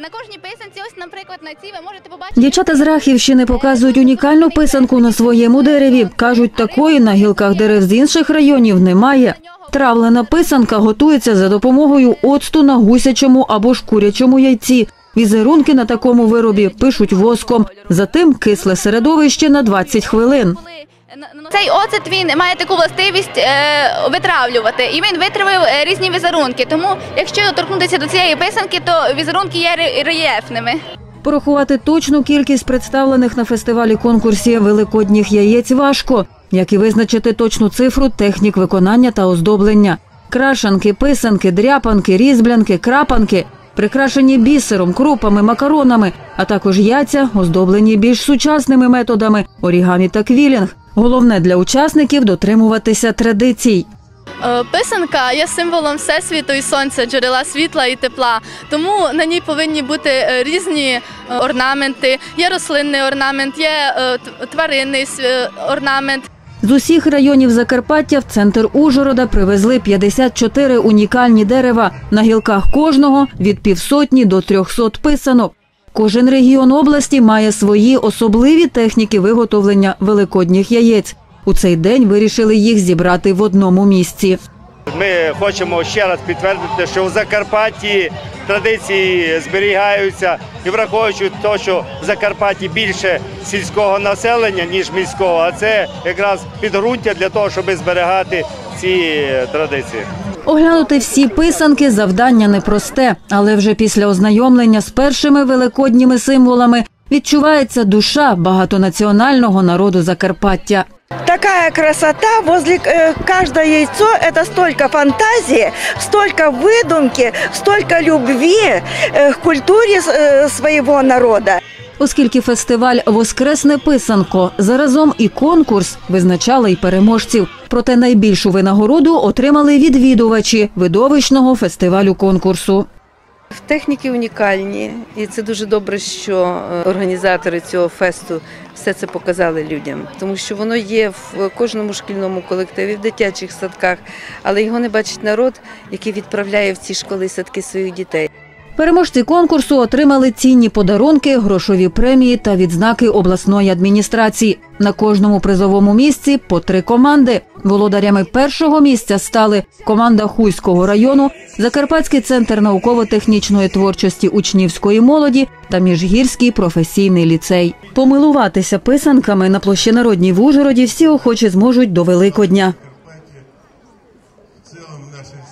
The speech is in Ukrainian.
На кожній писанці, ось, наприклад, на цій ви можете побачити. Дівчата з Рахівщини показують унікальну писанку на своєму дереві. Кажуть, такої на гілках дерев з інших районів немає. Травлена писанка готується за допомогою оцту на гусячому або ж курячому яйці. Візерунки на такому виробі пишуть воском. Затим кисле середовище на 20 хвилин. Цей оцет він має таку властивість е, витравлювати, і він витравив е, різні візерунки. Тому, якщо торкнутися до цієї писанки, то візерунки є ре- рельєфними. Порахувати точну кількість представлених на фестивалі конкурсі великодніх яєць важко, як і визначити точну цифру технік виконання та оздоблення. Крашанки, писанки, дряпанки, різблянки, крапанки, прикрашені бісером, крупами, макаронами, а також яйця, оздоблені більш сучасними методами орігамі та квілінг. Головне для учасників дотримуватися традицій. Е, Писанка є символом всесвіту і сонця, джерела світла і тепла. Тому на ній повинні бути е, різні е, орнаменти. Є рослинний орнамент, є тваринний орнамент. З усіх районів Закарпаття в центр Ужгорода привезли 54 унікальні дерева. На гілках кожного від півсотні до 300 писанок. Кожен регіон області має свої особливі техніки виготовлення великодніх яєць. У цей день вирішили їх зібрати в одному місці. Ми хочемо ще раз підтвердити, що в Закарпатті традиції зберігаються і враховуючи те, що в Закарпатті більше сільського населення, ніж міського, а це якраз підґрунтя для того, щоб зберігати ці традиції. Оглянути всі писанки завдання непросте, але вже після ознайомлення з першими великодніми символами відчувається душа багатонаціонального народу Закарпаття Такая красота, возле э, каждое яйцо это столько фантазии, столько выдумки, столько любви э, к культуре э, своего народа. Оскільки фестиваль Воскресне писанко заразом і конкурс визначали й переможців. Проте найбільшу винагороду отримали відвідувачі видовищного фестивалю конкурсу. Техніки унікальні, і це дуже добре, що е, організатори цього фесту все це показали людям, тому що воно є в кожному шкільному колективі, в дитячих садках, але його не бачить народ, який відправляє в ці школи садки своїх дітей. Переможці конкурсу отримали цінні подарунки, грошові премії та відзнаки обласної адміністрації. На кожному призовому місці по три команди. Володарями першого місця стали команда Хуйського району, Закарпатський центр науково-технічної творчості учнівської молоді та Міжгірський професійний ліцей. Помилуватися писанками на площі народній в Ужгороді всі охочі зможуть до Великодня.